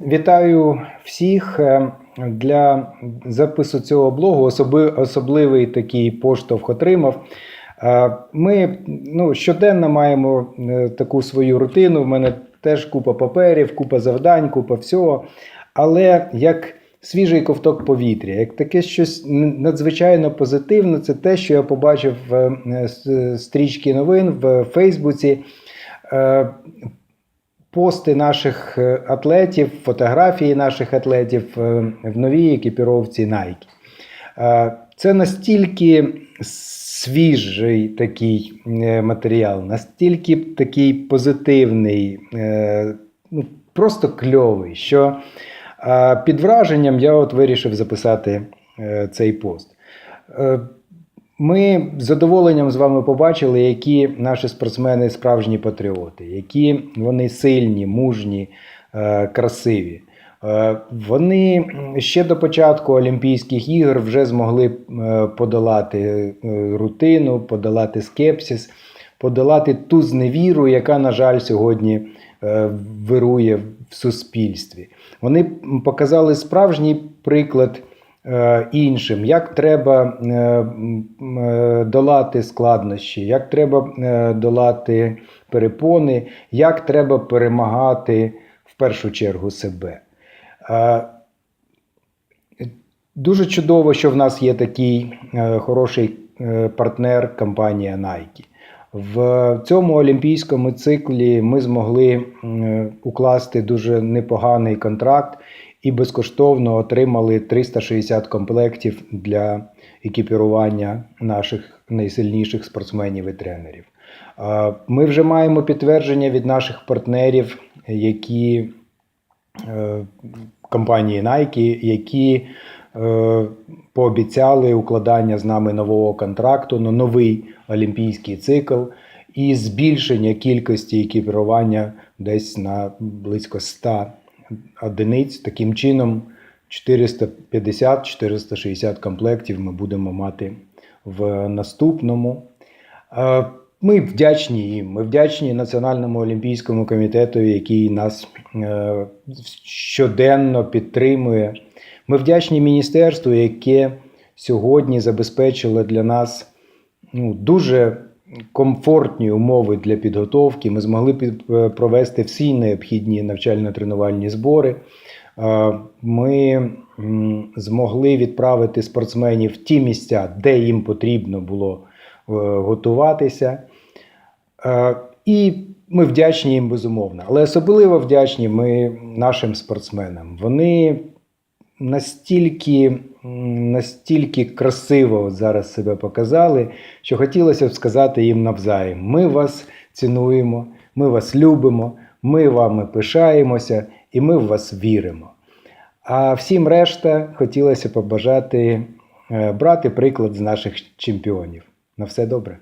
Вітаю всіх Е, для запису цього блогу. Особливий такий поштовх отримав. Е, Ми ну, щоденно маємо е, таку свою рутину. В мене теж купа паперів, купа завдань, купа всього. Але як свіжий ковток повітря, як таке щось надзвичайно позитивне, це те, що я побачив в стрічці новин в Фейсбуці. Пости наших е, атлетів, фотографії наших атлетів е, в новій екіпіровці Nike. Е, Це настільки свіжий такий матеріал, настільки такий позитивний, ну, просто кльовий, що під враженням я от вирішив записати цей пост. Ми з задоволенням з вами побачили, які наші спортсмени справжні патріоти, які вони сильні, мужні, е, красиві. Е, Вони ще до початку Олімпійських ігор вже змогли е, подолати рутину, подолати скепсис, подолати ту зневіру, яка, на жаль, сьогодні вирує в суспільстві. Вони показали справжній приклад іншим, як треба е, е, долати складнощі, як треба е, долати перепони, як треба перемагати в першу чергу себе. Е, Дуже чудово, що в нас є такий е, хороший е, партнер компанія Nike. В цьому олімпійському циклі ми змогли укласти дуже непоганий контракт і безкоштовно отримали 360 комплектів для екіпірування наших найсильніших спортсменів і тренерів. Ми вже маємо підтвердження від наших партнерів, які е, компанії Nike, які е, пообіцяли укладання з нами нового контракту на новий олімпійський цикл і збільшення кількості екіпірування десь на близько 100 одиниць. Таким чином, 450-460 комплектів ми будемо мати в наступному. Ми вдячні їм. Ми вдячні Національному олімпійському комітету, який нас е, щоденно підтримує. Ми вдячні міністерству, яке сьогодні забезпечило для нас ну, дуже комфортні умови для підготовки. Ми змогли е, провести всі необхідні навчально-тренувальні збори. Е, Ми змогли відправити спортсменів в ті місця, де їм потрібно було е, готуватися. І ми вдячні їм безумовно, але особливо вдячні ми нашим спортсменам. Вони настільки, настільки красиво от зараз себе показали, що хотілося б сказати їм навзаєм: ми вас цінуємо, ми вас любимо, ми вами пишаємося і ми в вас віримо. А всім решта хотілося побажати е, брати приклад з наших чемпіонів. На все добре.